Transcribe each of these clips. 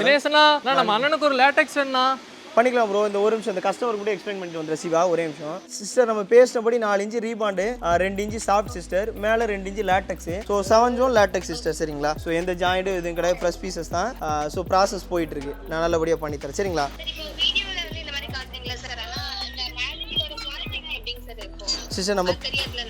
அண்ணா, நம்ம அண்ணனுக்கு ஒரு லேட்டெக்ஸ் வேணுண்ணா பண்ணிக்கலாம் ப்ரோ இந்த ஒரு நிமிஷம் இந்த கஸ்டமர் கூட எக்ஸ்பிளைன் பண்ணிட்டு வந்துடுறேன் சிவா ஒரே நிமிஷம். சிஸ்டர் நம்ம பேசினபடி நாலு இன்ச்சு ரீபாண்டு ரெண்டு இன்ச்சு சாஃப்ட் சிஸ்டர் மேலே ரெண்டு inch latex so seven zone latex sister சரிங்களா? ஸோ எந்த ஜாயிண்ட்டும் எதுவும் கிடையாது ப்ளஸ் பீசஸ் தான். ஸோ ப்ராசஸ் போயிட்டு இருக்கு நான் நல்லபடியாக பண்ணித்தரேன் சரிங்களா? சரி இப்போ வீடியோல வந்து இந்த மாதிரி காட்டுறீங்களா சார் ஆனா இந்த வேல்யூவோட குவாலிட்டிலாம் எப்படிங்க சார் இருக்கும் சிஸ்டர் நம்ம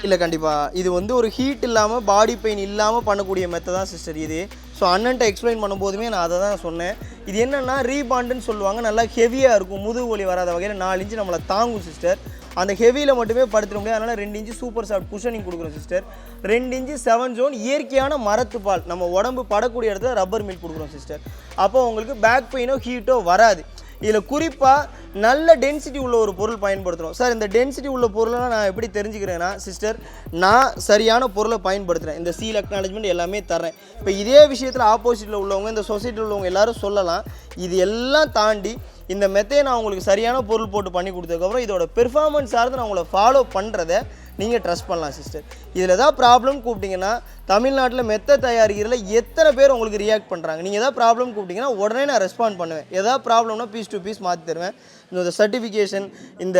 இல்லை கண்டிப்பாக இது வந்து ஒரு ஹீட் இல்லாமல் பாடி பெயின் இல்லாமல் பண்ணக்கூடிய மெத்தட் தான் சிஸ்டர் இது. ஸோ அண்ணன்ட்ட எக்ஸ்பிளைன் பண்ணும்போதுமே நான் அதை தான் சொன்னேன். இது என்னென்னா ரீபாண்டுன்னு சொல்லுவாங்க. நல்லா ஹெவியாக இருக்கும். முதுகு வலி வராத வகையில் நாலு இன்ச்சு நம்மளை தாங்கும் சிஸ்டர் அந்த ஹெவியில் மட்டுமே படுத்துட முடியாது. அதனால் ரெண்டு இன்ச்சு சூப்பர் சாஃப்ட் குஷனிங் கொடுக்குறோம் சிஸ்டர் ரெண்டு இன்ச்சு செவன் ஜோன் இயற்கையான மரத்து பால் நம்ம உடம்பு படக்கூடிய இடத்துல ரப்பர் மீட் கொடுக்குறோம் சிஸ்டர் அப்போ உங்களுக்கு பேக் பெயினோ ஹீட்டோ வராது. இதில் குறிப்பாக நல்ல டென்சிட்டி உள்ள ஒரு பொருள் பயன்படுத்துகிறோம் சார் இந்த டென்சிட்டி உள்ள பொருளெல்லாம் நான் எப்படி தெரிஞ்சுக்கிறேன்னா சிஸ்டர் நான் சரியான பொருளை பயன்படுத்துகிறேன் இந்த சீல் அக்னாலஜ்மெண்ட் எல்லாமே தரேன் இப்போ இதே விஷயத்தில் ஆப்போசிட்டில் உள்ளவங்க இந்த சொசைட்டியில் உள்ளவங்க எல்லாரும் சொல்லலாம். இது எல்லாம் தாண்டி இந்த மெத்தையை நான் உங்களுக்கு சரியான பொருள் போட்டு பண்ணி கொடுத்ததுக்கப்புறம் இதோட பெர்ஃபார்மன்ஸ் சார்ந்து நான் உங்களை ஃபாலோ பண்ணுறத நீங்கள் ட்ரஸ்ட் பண்ணலாம் சிஸ்டர் இதில் ஏதாவது ப்ராப்ளம் கூப்பிட்டீங்கன்னா தமிழ்நாட்டில் மெத்த தயாரிக்கிறதுல எத்தனை பேர் உங்களுக்கு ரியாக்ட் பண்ணுறாங்க நீங்கள் ஏதாவது ப்ராப்ளம் கூப்பிட்டீங்கன்னா உடனே நான் ரெஸ்பாண்ட் பண்ணுவேன். எதாவது ப்ராப்ளம்னா பீஸ் டு பீஸ் மாற்றி தருவேன். இந்த சர்டிஃபிகேஷன் இந்த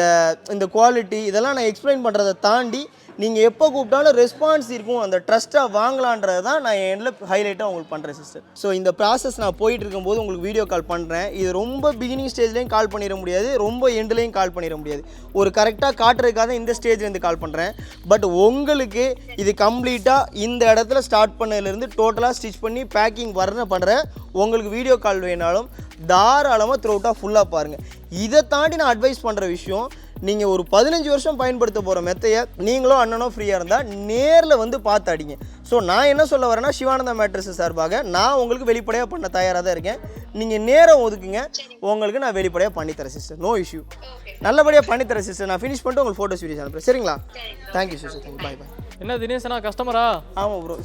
இந்த குவாலிட்டி இதெல்லாம் நான் எக்ஸ்பிளைன் பண்ணுறதை தாண்டி நீங்கள் எப்போ கூப்பிட்டாலும் ரெஸ்பான்ஸ் இருக்கும். அந்த ட்ரஸ்ட்டாக வாங்கலான்றது தான் நான் என்ல எண்டில் ஹைலைட்டாக உங்களுக்கு பண்ணுறேன் சிஸ்டர் ஸோ இந்த ப்ராசஸ் நான் போயிட்டு இருக்கும்போது உங்களுக்கு வீடியோ கால் பண்ணுறேன் இது ரொம்ப பிகினிங் ஸ்டேஜ்லேயும் கால் பண்ணிட முடியாது. ரொம்ப எண்ட்லேயும் கால் பண்ணிட முடியாது. ஒரு கரெக்டாக காட்டுறதுக்காக இந்த ஸ்டேஜ்லேருந்து கால் பண்ணுறேன் பட் உங்களுக்கு இது கம்ப்ளீட்டாக இந்த இடத்துல ஸ்டார்ட் பண்ணதுலேருந்து டோட்டலாக ஸ்டிச் பண்ணி பேக்கிங் வர பண்ணுறேன் உங்களுக்கு வீடியோ கால் வேணாலும் தாராளமாக த்ரூ அவுட்டாக ஃபுல்லாக பாருங்கள் இதை தாண்டி நான் அட்வைஸ் பண்ணுற விஷயம் நீங்கள் ஒரு பதினஞ்சு வருஷம் பயன்படுத்த போகிற மெத்தையை நீங்களோ அண்ணனோ ஃப்ரீயாக இருந்தால் நேரில் வந்து பார்த்து அடிங்க. ஸோ நான் என்ன சொல்ல வரேன்னா சிவானந்தா மேட்ரஸ் சார்பாக நான் உங்களுக்கு வெளிப்படையாக பண்ண தயாராக தான் இருக்கேன். நீங்கள் நேரம் ஒதுக்குங்க. உங்களுக்கு நான் வெளிப்படையாக பண்ணித்தரேன் சிஸ்டர் நோ இஷ்யூ நல்லபடியாக பண்ணித்தரேன் சிஸ்டர் நான் ஃபினிஷ் பண்ணிட்டு உங்களுக்கு ஃபோட்டோஸ் வீடியோஸ் அனுப்புறேன். சரிங்களா? Thank you sister thank you bye bye என்ன தினேஷ் அண்ணா கஸ்டமரா ஆமாம் ப்ரோ